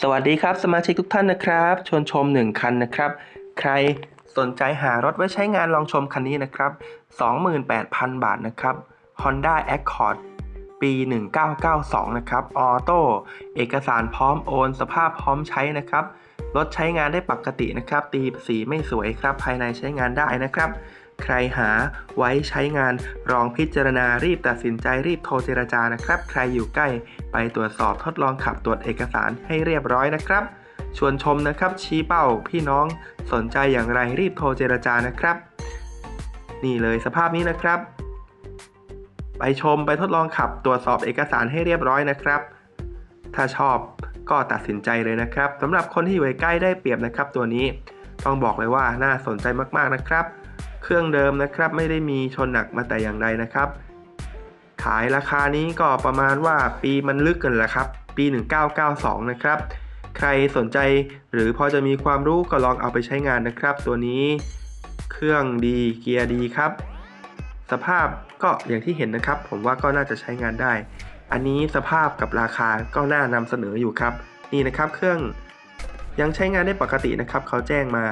สวัสดีครับสมาชิกทุกท่านนะครับชวนชม 1 คันนะครับ ใครสนใจหารถไว้ใช้งานลองชมคันนี้นะครับ 28,000 บาทนะครับ Honda Accord ปี 1992 นะครับออโต้เอกสารพร้อมโอน สภาพพร้อมใช้นะครับรถใช้งานได้ปกตินะครับ ตีสีไม่สวยครับ ภายในใช้งานได้นะครับ ใครหาไว้ใช้งานลองพิจารณารีบตัดสินใจรีบโทรเจรจานะครับ ใครอยู่ใกล้ไปตรวจสอบทดลองขับตรวจเอกสารให้เรียบร้อยนะครับชวนชมนะครับชี้เป้าพี่น้องสนใจอย่างไรรีบโทรเจรจานะครับ นี่เลยสภาพนี้นะครับ ไปชมไปทดลองขับตรวจสอบเอกสารให้เรียบร้อยนะครับ ถ้าชอบก็ตัดสินใจเลยนะครับสำหรับคนที่อยู่ใกล้ได้เปรียบนะครับ ตัวนี้ต้องบอกเลยว่าน่าสนใจมากๆนะครับ เครื่องเดิมนะครับ ไม่ได้มีชนหนักมาแต่อย่างใดนะครับ ขายราคานี้ก็ประมาณว่าปีมันลึกกันแหละครับ ปี 1992 นะครับ ใครสนใจหรือพอจะมีความรู้ก็ลองเอาไปใช้งานนะครับ ตัวนี้เครื่องดีเกียร์ดีครับ สภาพก็อย่างที่เห็นนะครับ ผมว่าก็น่าจะใช้งานได้ อันนี้สภาพกับราคาก็น่านำเสนออยู่ครับ นี่นะครับเครื่องยังใช้งานได้ปกตินะครับ เขาแจ้งมา